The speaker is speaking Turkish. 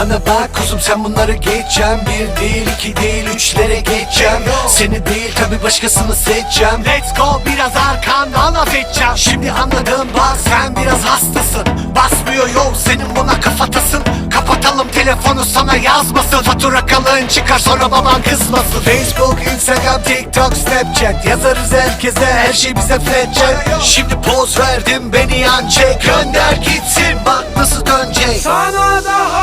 Bana bak kuzum sen bunları geçeceğim Bir değil iki değil üçlere geçeceğim. Seni değil tabi başkasını seçeceğim. Let's go biraz arkandan laf edeceğim. Şimdi anladım bak sen biraz hastasın. Basmıyor yol senin buna kafatasın. Kapatalım telefonu sana yazmasın. Fatura kalın çıkar sonra baban kızmasın. Facebook, Instagram, TikTok, Snapchat. Yazarız herkese her şey bize flatchat. Şimdi poz verdim beni yan çek. Gönder gitsin bak nasıl dönecek. Sana daha